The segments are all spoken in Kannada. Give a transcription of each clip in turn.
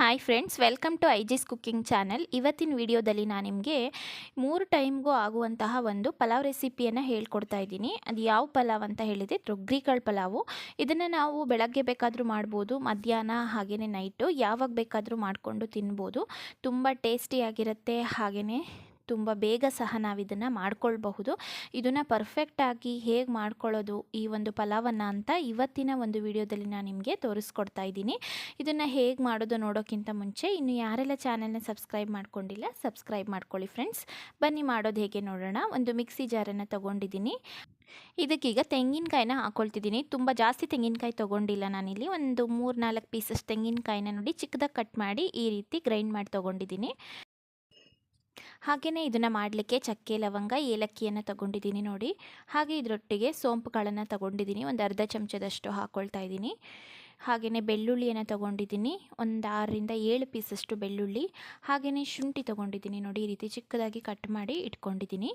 ಹಾಯ್ ಫ್ರೆಂಡ್ಸ್ ವೆಲ್ಕಮ್ ಟು ಐಜಿಸ್ ಜಿಸ್ ಕುಕ್ಕಿಂಗ್ ಚಾನಲ್ ಇವತ್ತಿನ ವಿಡಿಯೋದಲ್ಲಿ ನಾನು ನಿಮಗೆ ಮೂರು ಟೈಮ್ಗೂ ಆಗುವಂತಹ ಒಂದು ಪಲಾವ್ ರೆಸಿಪಿಯನ್ನು ಹೇಳ್ಕೊಡ್ತಾ ಇದ್ದೀನಿ. ಅದು ಯಾವ ಪಲಾವ್ ಅಂತ ಹೇಳಿದರೆ ತೊಗ್ರಿಕಾಳು ಪಲಾವು. ಇದನ್ನು ನಾವು ಬೆಳಗ್ಗೆ ಬೇಕಾದರೂ ಮಾಡ್ಬೋದು, ಮಧ್ಯಾಹ್ನ ಹಾಗೆಯೇ ನೈಟು ಯಾವಾಗ ಬೇಕಾದರೂ ಮಾಡಿಕೊಂಡು ತಿನ್ಬೋದು. ತುಂಬ ಟೇಸ್ಟಿಯಾಗಿರುತ್ತೆ ಹಾಗೆಯೇ ತುಂಬ ಬೇಗ ಸಹ ನಾವು ಇದನ್ನು ಮಾಡ್ಕೊಳ್ಬಹುದು. ಇದನ್ನು ಪರ್ಫೆಕ್ಟಾಗಿ ಹೇಗೆ ಮಾಡ್ಕೊಳ್ಳೋದು ಈ ಒಂದು ಪಲಾವನ್ನು ಅಂತ ಇವತ್ತಿನ ಒಂದು ವಿಡಿಯೋದಲ್ಲಿ ನಾನು ನಿಮಗೆ ತೋರಿಸ್ಕೊಡ್ತಾ ಇದ್ದೀನಿ. ಇದನ್ನು ಹೇಗೆ ಮಾಡೋದು ನೋಡೋಕ್ಕಿಂತ ಮುಂಚೆ ಇನ್ನು ಯಾರೆಲ್ಲ ಚಾನಲ್ನ ಸಬ್ಸ್ಕ್ರೈಬ್ ಮಾಡ್ಕೊಂಡಿಲ್ಲ ಸಬ್ಸ್ಕ್ರೈಬ್ ಮಾಡ್ಕೊಳ್ಳಿ ಫ್ರೆಂಡ್ಸ್ ಬನ್ನಿ ಮಾಡೋದು ಹೇಗೆ ನೋಡೋಣ. ಒಂದು ಮಿಕ್ಸಿ ಜಾರನ್ನು ತೊಗೊಂಡಿದ್ದೀನಿ. ಇದಕ್ಕೀಗ ತೆಂಗಿನಕಾಯಿನ ಹಾಕ್ಕೊಳ್ತಿದ್ದೀನಿ ತುಂಬ ಜಾಸ್ತಿ ತೆಂಗಿನಕಾಯಿ ತೊಗೊಂಡಿಲ್ಲ ನಾನಿಲ್ಲಿ. ಒಂದು ಮೂರು ನಾಲ್ಕು ಪೀಸಸ್ ತೆಂಗಿನಕಾಯಿನ ನೋಡಿ ಚಿಕ್ಕದಾಗಿ ಕಟ್ ಮಾಡಿ ಈ ರೀತಿ ಗ್ರೈಂಡ್ ಮಾಡಿ ತೊಗೊಂಡಿದ್ದೀನಿ. ಹಾಗೆಯೇ ಇದನ್ನು ಮಾಡಲಿಕ್ಕೆ ಚಕ್ಕೆ, ಲವಂಗ, ಏಲಕ್ಕಿಯನ್ನು ತಗೊಂಡಿದ್ದೀನಿ ನೋಡಿ. ಹಾಗೆ ಇದರೊಟ್ಟಿಗೆ ಸೋಂಪುಗಳನ್ನು ತಗೊಂಡಿದ್ದೀನಿ. ಒಂದು ಅರ್ಧ ಚಮಚದಷ್ಟು ಹಾಕ್ಕೊಳ್ತಾ ಇದ್ದೀನಿ. ಹಾಗೆಯೇ ಬೆಳ್ಳುಳ್ಳಿಯನ್ನು ತೊಗೊಂಡಿದ್ದೀನಿ. ಒಂದು ಆರರಿಂದ ಏಳು ಪೀಸಷ್ಟು ಬೆಳ್ಳುಳ್ಳಿ. ಹಾಗೆಯೇ ಶುಂಠಿ ತೊಗೊಂಡಿದ್ದೀನಿ ನೋಡಿ. ಈ ರೀತಿ ಚಿಕ್ಕದಾಗಿ ಕಟ್ ಮಾಡಿ ಇಟ್ಕೊಂಡಿದ್ದೀನಿ.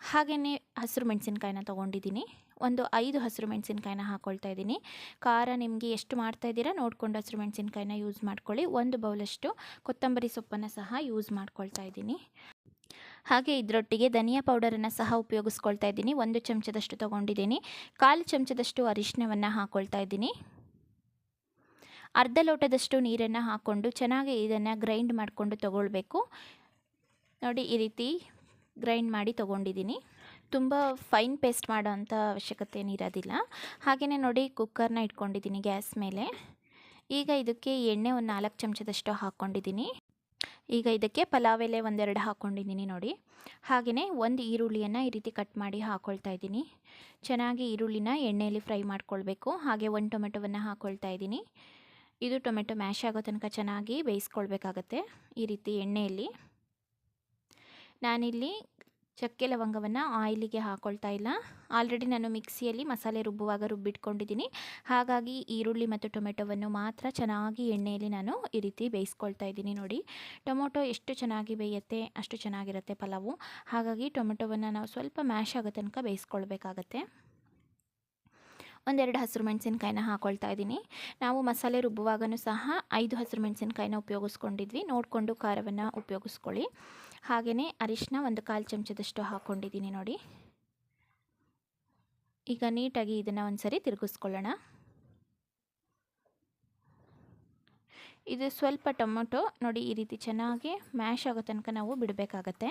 ಹಾಗೆಯೇ ಹಸಿರು ಮೆಣಸಿನ್ಕಾಯಿನ ತೊಗೊಂಡಿದ್ದೀನಿ. ಒಂದು ಐದು ಹಸಿರು ಮೆಣಸಿನ್ಕಾಯಿನ ಹಾಕ್ಕೊಳ್ತಾ ಇದ್ದೀನಿ. ಖಾರ ನಿಮಗೆ ಎಷ್ಟು ಮಾಡ್ತಾ ಇದ್ದೀರಾ ನೋಡಿಕೊಂಡು ಹಸಿರು ಮೆಣಸಿನ್ಕಾಯಿನ ಯೂಸ್ ಮಾಡ್ಕೊಳ್ಳಿ. ಒಂದು ಬೌಲಷ್ಟು ಕೊತ್ತಂಬರಿ ಸೊಪ್ಪನ್ನು ಸಹ ಯೂಸ್ ಮಾಡ್ಕೊಳ್ತಾ ಇದ್ದೀನಿ. ಹಾಗೆ ಇದರೊಟ್ಟಿಗೆ ಧನಿಯಾ ಪೌಡರನ್ನು ಸಹ ಉಪಯೋಗಿಸ್ಕೊಳ್ತಾ ಇದ್ದೀನಿ. ಒಂದು ಚಮಚದಷ್ಟು ತೊಗೊಂಡಿದ್ದೀನಿ. ಕಾಲು ಚಮಚದಷ್ಟು ಅರಿಶಿನವನ್ನು ಹಾಕ್ಕೊಳ್ತಾ ಇದ್ದೀನಿ. ಅರ್ಧ ಲೋಟದಷ್ಟು ನೀರನ್ನು ಹಾಕ್ಕೊಂಡು ಚೆನ್ನಾಗಿ ಇದನ್ನು ಗ್ರೈಂಡ್ ಮಾಡಿಕೊಂಡು ತೊಗೊಳ್ಬೇಕು. ನೋಡಿ ಈ ರೀತಿ ಗ್ರೈಂಡ್ ಮಾಡಿ ತೊಗೊಂಡಿದ್ದೀನಿ. ತುಂಬ ಫೈನ್ ಪೇಸ್ಟ್ ಮಾಡೋ ಅಂಥ ಅವಶ್ಯಕತೆ ಏನಿರೋದಿಲ್ಲ ಹಾಗೆಯೇ ನೋಡಿ ಕುಕ್ಕರ್ನ ಇಟ್ಕೊಂಡಿದ್ದೀನಿ ಗ್ಯಾಸ್ ಮೇಲೆ. ಈಗ ಇದಕ್ಕೆ ಎಣ್ಣೆ ಒಂದು ನಾಲ್ಕು ಚಮಚದಷ್ಟು ಹಾಕ್ಕೊಂಡಿದ್ದೀನಿ. ಈಗ ಇದಕ್ಕೆ ಪಲಾವ್ ಎಲೆ ಒಂದೆರಡು ಹಾಕ್ಕೊಂಡಿದ್ದೀನಿ ನೋಡಿ. ಹಾಗೆಯೇ ಒಂದು ಈರುಳ್ಳಿಯನ್ನು ಈ ರೀತಿ ಕಟ್ ಮಾಡಿ ಹಾಕ್ಕೊಳ್ತಾ ಇದ್ದೀನಿ. ಚೆನ್ನಾಗಿ ಈರುಳ್ಳಿನ ಎಣ್ಣೆಯಲ್ಲಿ ಫ್ರೈ ಮಾಡ್ಕೊಳ್ಬೇಕು. ಹಾಗೆ ಒಂದು ಟೊಮೆಟೊವನ್ನು ಹಾಕ್ಕೊಳ್ತಾ ಇದ್ದೀನಿ. ಇದು ಟೊಮೆಟೊ ಮ್ಯಾಶ್ ಆಗೋ ತನಕ ಚೆನ್ನಾಗಿ ಬೇಯಿಸ್ಕೊಳ್ಬೇಕಾಗತ್ತೆ ಈ ರೀತಿ ಎಣ್ಣೆಯಲ್ಲಿ. ನಾನಿಲ್ಲಿ ಚಕ್ಕೆ ಲವಂಗವನ್ನು ಆಯಿಲಿಗೆ ಹಾಕೊಳ್ತಾ ಇಲ್ಲ. ಆಲ್ರೆಡಿ ನಾನು ಮಿಕ್ಸಿಯಲ್ಲಿ ಮಸಾಲೆ ರುಬ್ಬುವಾಗ ರುಬ್ಬಿಟ್ಕೊಂಡಿದ್ದೀನಿ. ಹಾಗಾಗಿ ಈರುಳ್ಳಿ ಮತ್ತು ಟೊಮೆಟೊವನ್ನು ಮಾತ್ರ ಚೆನ್ನಾಗಿ ಎಣ್ಣೆಯಲ್ಲಿ ನಾನು ಈ ರೀತಿ ಬೇಯಿಸ್ಕೊಳ್ತಾ ಇದ್ದೀನಿ ನೋಡಿ. ಟೊಮೊಟೊ ಎಷ್ಟು ಚೆನ್ನಾಗಿ ಬೇಯುತ್ತೆ, ಅಷ್ಟು ಚೆನ್ನಾಗಿರುತ್ತೆ ಪಲಾವು. ಹಾಗಾಗಿ ಟೊಮೆಟೊವನ್ನು ನಾವು ಸ್ವಲ್ಪ ಮ್ಯಾಶ್ ಆಗೋ ತನಕ ಬೇಯಿಸ್ಕೊಳ್ಬೇಕಾಗತ್ತೆ. ಒಂದೆರಡು ಹಸಿರು ಮೆಣಸಿನ್ಕಾಯಿನ ಹಾಕ್ಕೊಳ್ತಾ ಇದ್ದೀನಿ. ನಾವು ಮಸಾಲೆ ರುಬ್ಬುವಾಗನೂ ಸಹ ಐದು ಹಸಿರು ಮೆಣಸಿನ್ಕಾಯಿನ ಉಪಯೋಗಿಸ್ಕೊಂಡಿದ್ವಿ. ನೋಡಿಕೊಂಡು ಖಾರವನ್ನು ಉಪಯೋಗಿಸ್ಕೊಳ್ಳಿ. ಹಾಗೆಯೇ ಅರಿಶಿನ ಒಂದು ಕಾಲು ಚಮಚದಷ್ಟು ಹಾಕ್ಕೊಂಡಿದ್ದೀನಿ ನೋಡಿ. ಈಗ ನೀಟಾಗಿ ಇದನ್ನು ಒಂದು ಸರಿ ತಿರುಗಿಸ್ಕೊಳ್ಳೋಣ. ಇದು ಸ್ವಲ್ಪ ಟೊಮೊಟೊ ನೋಡಿ ಈ ರೀತಿ ಚೆನ್ನಾಗಿ ಮ್ಯಾಶ್ ಆಗೋ ತನಕ ನಾವು ಬಿಡಬೇಕಾಗತ್ತೆ.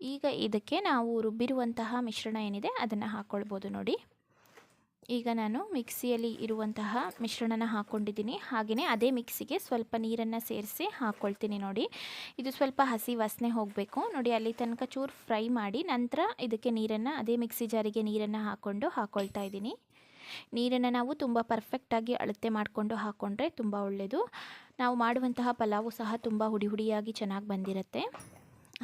ಈಗ ಇದಕ್ಕೆ ನಾವು ರುಬ್ಬಿರುವಂತಹ ಮಿಶ್ರಣ ಏನಿದೆ ಅದನ್ನು ಹಾಕ್ಕೊಳ್ಬೋದು ನೋಡಿ. ಈಗ ನಾನು ಮಿಕ್ಸಿಯಲ್ಲಿ ಇರುವಂತಹ ಮಿಶ್ರಣನ ಹಾಕ್ಕೊಂಡಿದ್ದೀನಿ ಹಾಗೆಯೇ ಅದೇ ಮಿಕ್ಸಿಗೆ ಸ್ವಲ್ಪ ನೀರನ್ನು ಸೇರಿಸಿ ಹಾಕ್ಕೊಳ್ತೀನಿ ನೋಡಿ. ಇದು ಸ್ವಲ್ಪ ಹಸಿ ವಾಸನೆ ಹೋಗಬೇಕು. ನೋಡಿ, ಅಲ್ಲಿ ತನಕ ಚೂರು ಫ್ರೈ ಮಾಡಿ ನಂತರ ಇದಕ್ಕೆ ನೀರನ್ನು, ಅದೇ ಮಿಕ್ಸಿ ಜಾರಿಗೆ ನೀರನ್ನು ಹಾಕ್ಕೊಂಡು ಹಾಕ್ಕೊಳ್ತಾ ಇದ್ದೀನಿ. ನೀರನ್ನು ನಾವು ತುಂಬ ಪರ್ಫೆಕ್ಟಾಗಿ ಅಳತೆ ಮಾಡಿಕೊಂಡು ಹಾಕ್ಕೊಂಡ್ರೆ ತುಂಬ ಒಳ್ಳೆಯದು ನಾವು ಮಾಡುವಂತಹ ಪಲಾವು ಸಹ ತುಂಬ ಹುಡಿ ಹುಡಿಯಾಗಿ ಚೆನ್ನಾಗಿ ಬಂದಿರುತ್ತೆ.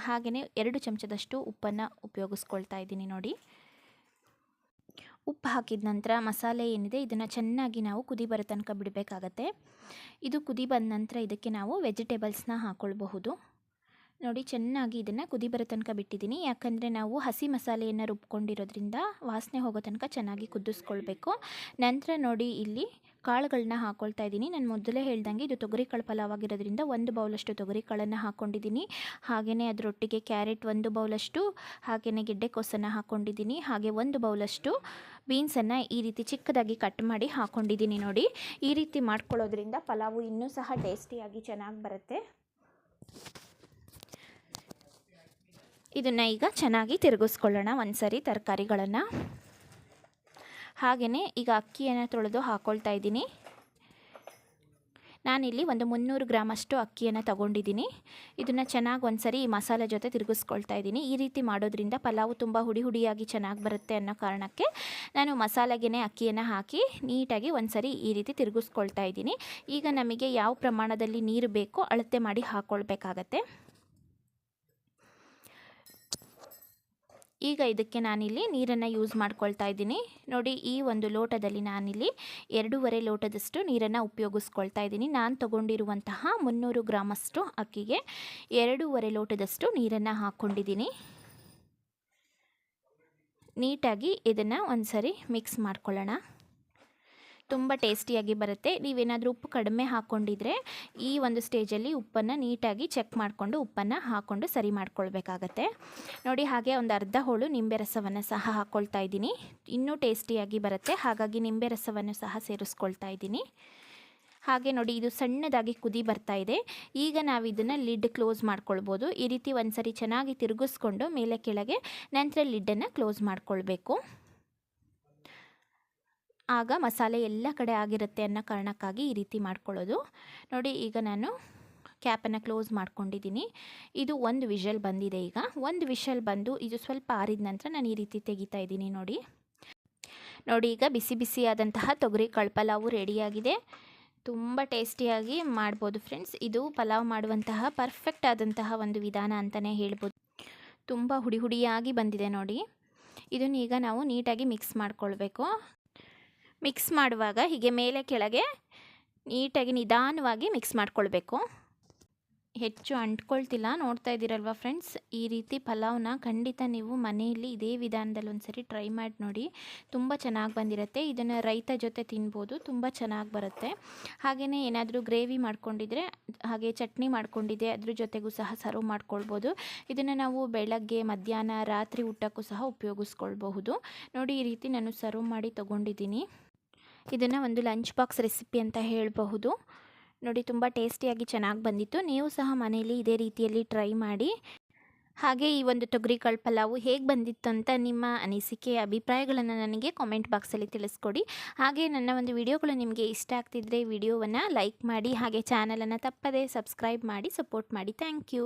ಹಾಗೆಯೇ ಎರಡು ಚಮಚದಷ್ಟು ಉಪ್ಪನ್ನು ಉಪಯೋಗಿಸ್ಕೊಳ್ತಾ ಇದ್ದೀನಿ ನೋಡಿ. ಉಪ್ಪು ಹಾಕಿದ ನಂತರ ಮಸಾಲೆ ಏನಿದೆ ಇದನ್ನು ಚೆನ್ನಾಗಿ ನಾವು ಕುದಿ ಬರೋ ತನಕ ಬಿಡಬೇಕಾಗತ್ತೆ. ಇದು ಕುದಿ ಬಂದ ನಂತರ ಇದಕ್ಕೆ ನಾವು ವೆಜಿಟೇಬಲ್ಸ್ನ ಹಾಕ್ಕೊಳ್ಬಹುದು ನೋಡಿ ಚೆನ್ನಾಗಿ ಇದನ್ನು ಕುದಿ ಬರೋ ತನಕ ಬಿಟ್ಟಿದ್ದೀನಿ. ಯಾಕಂದರೆ ನಾವು ಹಸಿ ಮಸಾಲೆಯನ್ನು ರುಬ್ಕೊಂಡಿರೋದ್ರಿಂದ ವಾಸನೆ ಹೋಗೋ ತನಕ ಚೆನ್ನಾಗಿ ಕುದಿಸ್ಕೊಳ್ಬೇಕು. ನಂತರ ನೋಡಿ ಇಲ್ಲಿ ಕಾಳುಗಳನ್ನ ಹಾಕ್ಕೊಳ್ತಾ ಇದ್ದೀನಿ. ನಾನು ಮೊದಲೇ ಹೇಳ್ದಂಗೆ ಇದು ತೊಗರಿಕಾಳು ಪಲಾವ್ ಆಗಿರೋದ್ರಿಂದ ಒಂದು ಬೌಲಷ್ಟು ತೊಗರಿ ಕಾಳನ್ನು ಹಾಕ್ಕೊಂಡಿದ್ದೀನಿ ಹಾಗೆಯೇ ಅದರೊಟ್ಟಿಗೆ ಕ್ಯಾರೆಟ್ ಒಂದು ಬೌಲಷ್ಟು ಹಾಗೆಯೇ ಗೆಡ್ಡೆಕೋಸನ್ನು ಹಾಕ್ಕೊಂಡಿದ್ದೀನಿ ಹಾಗೆ ಒಂದು ಬೌಲಷ್ಟು ಬೀನ್ಸನ್ನು ಈ ರೀತಿ ಚಿಕ್ಕದಾಗಿ ಕಟ್ ಮಾಡಿ ಹಾಕ್ಕೊಂಡಿದ್ದೀನಿ ನೋಡಿ. ಈ ರೀತಿ ಮಾಡ್ಕೊಳ್ಳೋದ್ರಿಂದ ಪಲಾವು ಇನ್ನೂ ಸಹ ಟೇಸ್ಟಿಯಾಗಿ ಚೆನ್ನಾಗಿ ಬರುತ್ತೆ. ಇದನ್ನು ಈಗ ಚೆನ್ನಾಗಿ ತಿರುಗಿಸ್ಕೊಳ್ಳೋಣ. ಒಂದು ಸರಿ ತರಕಾರಿಗಳನ್ನು. ಹಾಗೆಯೇ ಈಗ ಅಕ್ಕಿಯನ್ನು ತೊಳೆದು ಹಾಕ್ಕೊಳ್ತಾ ಇದ್ದೀನಿ. ನಾನಿಲ್ಲಿ ಒಂದು ಮುನ್ನೂರು ಗ್ರಾಮಷ್ಟು ಅಕ್ಕಿಯನ್ನು ತಗೊಂಡಿದ್ದೀನಿ. ಇದನ್ನು ಚೆನ್ನಾಗಿ ಒಂದು ಸರಿ ಈ ಮಸಾಲೆ ಜೊತೆ ತಿರುಗಿಸ್ಕೊಳ್ತಾ ಇದ್ದೀನಿ. ಈ ರೀತಿ ಮಾಡೋದ್ರಿಂದ ಪಲಾವು ತುಂಬ ಹುಡಿ ಹುಡಿಯಾಗಿ ಚೆನ್ನಾಗಿ ಬರುತ್ತೆ ಅನ್ನೋ ಕಾರಣಕ್ಕೆ ನಾನು ಮಸಾಲೆಗೆ ಅಕ್ಕಿಯನ್ನು ಹಾಕಿ ನೀಟಾಗಿ ಒಂದು ಸರಿ ಈ ರೀತಿ ತಿರುಗಿಸ್ಕೊಳ್ತಾ ಇದ್ದೀನಿ. ಈಗ ನಮಗೆ ಯಾವ ಪ್ರಮಾಣದಲ್ಲಿ ನೀರು ಬೇಕೋ ಅಳತೆ ಮಾಡಿ ಹಾಕ್ಕೊಳ್ಬೇಕಾಗತ್ತೆ ಈಗ ಇದಕ್ಕೆ ನಾನಿಲ್ಲಿ ನೀರನ್ನು ಯೂಸ್ ಮಾಡ್ಕೊಳ್ತಾ ಇದ್ದೀನಿ. ನೋಡಿ, ಈ ಒಂದು ಲೋಟದಲ್ಲಿ ನಾನಿಲ್ಲಿ ಎರಡೂವರೆ ಲೋಟದಷ್ಟು ನೀರನ್ನು ಉಪಯೋಗಿಸ್ಕೊಳ್ತಾ ಇದ್ದೀನಿ. ನಾನು ತಗೊಂಡಿರುವಂತಹ ಮುನ್ನೂರು ಗ್ರಾಮಷ್ಟು ಅಕ್ಕಿಗೆ ಎರಡೂವರೆ ಲೋಟದಷ್ಟು ನೀರನ್ನು ಹಾಕ್ಕೊಂಡಿದ್ದೀನಿ ನೀಟಾಗಿ ಇದನ್ನು ಒಂದು ಸರಿ ಮಿಕ್ಸ್ ಮಾಡ್ಕೊಳ್ಳೋಣ. ತುಂಬ ಟೇಸ್ಟಿಯಾಗಿ ಬರುತ್ತೆ. ನೀವೇನಾದರೂ ಉಪ್ಪು ಕಡಿಮೆ ಹಾಕ್ಕೊಂಡಿದ್ರೆ ಈ ಒಂದು ಸ್ಟೇಜಲ್ಲಿ ಉಪ್ಪನ್ನು ನೀಟಾಗಿ ಚೆಕ್ ಮಾಡಿಕೊಂಡು ಉಪ್ಪನ್ನು ಹಾಕ್ಕೊಂಡು ಸರಿ ಮಾಡ್ಕೊಳ್ಬೇಕಾಗತ್ತೆ. ನೋಡಿ, ಹಾಗೆ ಒಂದು ಅರ್ಧ ಹೋಳು ನಿಂಬೆ ರಸವನ್ನು ಸಹ ಹಾಕ್ಕೊಳ್ತಾ ಇದ್ದೀನಿ. ಇನ್ನೂ ಟೇಸ್ಟಿಯಾಗಿ ಬರುತ್ತೆ. ಹಾಗಾಗಿ ನಿಂಬೆ ರಸವನ್ನು ಸಹ ಸೇರಿಸ್ಕೊಳ್ತಾ ಇದ್ದೀನಿ. ಹಾಗೆ ನೋಡಿ, ಇದು ಸಣ್ಣದಾಗಿ ಕುದಿ ಬರ್ತಾ ಇದೆ. ಈಗ ನಾವು ಇದನ್ನು ಲಿಡ್ ಕ್ಲೋಸ್ ಮಾಡ್ಕೊಳ್ಬೋದು. ಈ ರೀತಿ ಒಂದ್ಸರಿ ಚೆನ್ನಾಗಿ ತಿರುಗಿಸ್ಕೊಂಡು ಮೇಲೆ ಕೆಳಗೆ ನಂತರ ಲಿಡ್ಡನ್ನು ಕ್ಲೋಸ್ ಮಾಡ್ಕೊಳ್ಬೇಕು. ಆಗ ಮಸಾಲೆ ಎಲ್ಲ ಕಡೆ ಆಗಿರುತ್ತೆ ಅನ್ನೋ ಕಾರಣಕ್ಕಾಗಿ ಈ ರೀತಿ ಮಾಡ್ಕೊಳ್ಳೋದು. ನೋಡಿ, ಈಗ ನಾನು ಕ್ಯಾಪನ್ನು ಕ್ಲೋಸ್ ಮಾಡ್ಕೊಂಡಿದ್ದೀನಿ. ಇದು ಒಂದು ವಿಷಲ್ ಬಂದಿದೆ ಈಗ. ಒಂದು ವಿಷಲ್ ಬಂದು ಇದು ಸ್ವಲ್ಪ ಆರಿದ ನಂತರ ನಾನು ಈ ರೀತಿ ತೆಗಿತಾ ಇದ್ದೀನಿ ನೋಡಿ. ನೋಡಿ, ಈಗ ಬಿಸಿ ಬಿಸಿಯಾದಂತಹ ತೊಗರಿ ಕಳ್ಪಲಾವು ರೆಡಿಯಾಗಿದೆ. ತುಂಬ ಟೇಸ್ಟಿಯಾಗಿ ಮಾಡ್ಬೋದು ಫ್ರೆಂಡ್ಸ್. ಇದು ಪಲಾವ್ ಮಾಡುವಂತಹ ಪರ್ಫೆಕ್ಟ್ ಆದಂತಹ ಒಂದು ವಿಧಾನ ಅಂತಲೇ ಹೇಳ್ಬೋದು. ತುಂಬ ಹುಡಿ ಹುಡಿಯಾಗಿ ಬಂದಿದೆ ನೋಡಿ. ಇದನ್ನ ಈಗ ನಾವು ನೀಟಾಗಿ ಮಿಕ್ಸ್ ಮಾಡ್ಕೊಳ್ಬೇಕು. ಮಿಕ್ಸ್ ಮಾಡುವಾಗ ಹೀಗೆ ಮೇಲೆ ಕೆಳಗೆ ನೀಟಾಗಿ ನಿಧಾನವಾಗಿ ಮಿಕ್ಸ್ ಮಾಡ್ಕೊಳ್ಬೇಕು. ಹೆಚ್ಚು ಅಂಟ್ಕೊಳ್ತಿಲ್ಲ, ನೋಡ್ತಾ ಇದ್ದೀರಲ್ವ ಫ್ರೆಂಡ್ಸ್? ಈ ರೀತಿ ಪಲಾವ್ನ ಖಂಡಿತ ನೀವು ಮನೆಯಲ್ಲಿ ಇದೇ ವಿಧಾನದಲ್ಲಿ ಒಂದ್ಸರಿ ಟ್ರೈ ಮಾಡಿ ನೋಡಿ. ತುಂಬ ಚೆನ್ನಾಗಿ ಬಂದಿರುತ್ತೆ. ಇದನ್ನು ರೈತ ಜೊತೆ ತಿನ್ಬೋದು, ತುಂಬ ಚೆನ್ನಾಗಿ ಬರುತ್ತೆ. ಹಾಗೆಯೇ ಏನಾದರೂ ಗ್ರೇವಿ ಮಾಡ್ಕೊಂಡಿದ್ರೆ, ಹಾಗೆ ಚಟ್ನಿ ಮಾಡ್ಕೊಂಡಿದ್ದೆ ಅದ್ರ ಜೊತೆಗೂ ಸಹ ಸರ್ವ್ ಮಾಡ್ಕೊಳ್ಬೋದು. ಇದನ್ನು ನಾವು ಬೆಳಗ್ಗೆ, ಮಧ್ಯಾಹ್ನ, ರಾತ್ರಿ ಊಟಕ್ಕೂ ಸಹ ಉಪಯೋಗಿಸ್ಕೊಳ್ಬಹುದು. ನೋಡಿ ಈ ರೀತಿ ನಾನು ಸರ್ವ್ ಮಾಡಿ ತೊಗೊಂಡಿದ್ದೀನಿ. ಇದನ್ನು ಒಂದು ಲಂಚ್ ಬಾಕ್ಸ್ ರೆಸಿಪಿ ಅಂತ ಹೇಳಬಹುದು. ನೋಡಿ, ತುಂಬ ಟೇಸ್ಟಿಯಾಗಿ ಚೆನ್ನಾಗಿ ಬಂದಿತ್ತು. ನೀವು ಸಹ ಮನೆಯಲ್ಲಿ ಇದೇ ರೀತಿಯಲ್ಲಿ ಟ್ರೈ ಮಾಡಿ. ಹಾಗೆ ಈ ಒಂದು ತೊಗರಿಕಾಳು ಪಲಾವು ಹೇಗೆ ಬಂದಿತ್ತು ಅಂತ ನಿಮ್ಮ ಅನಿಸಿಕೆ, ಅಭಿಪ್ರಾಯಗಳನ್ನು ನನಗೆ ಕಾಮೆಂಟ್ ಬಾಕ್ಸಲ್ಲಿ ತಿಳಿಸ್ಕೊಡಿ. ಹಾಗೆ ನನ್ನ ಒಂದು ವಿಡಿಯೋಗಳು ನಿಮಗೆ ಇಷ್ಟ ಆಗ್ತಿದ್ರೆ ವಿಡಿಯೋವನ್ನು ಲೈಕ್ ಮಾಡಿ, ಹಾಗೆ ಚಾನಲನ್ನು ತಪ್ಪದೇ ಸಬ್ಸ್ಕ್ರೈಬ್ ಮಾಡಿ ಸಪೋರ್ಟ್ ಮಾಡಿ. Thank you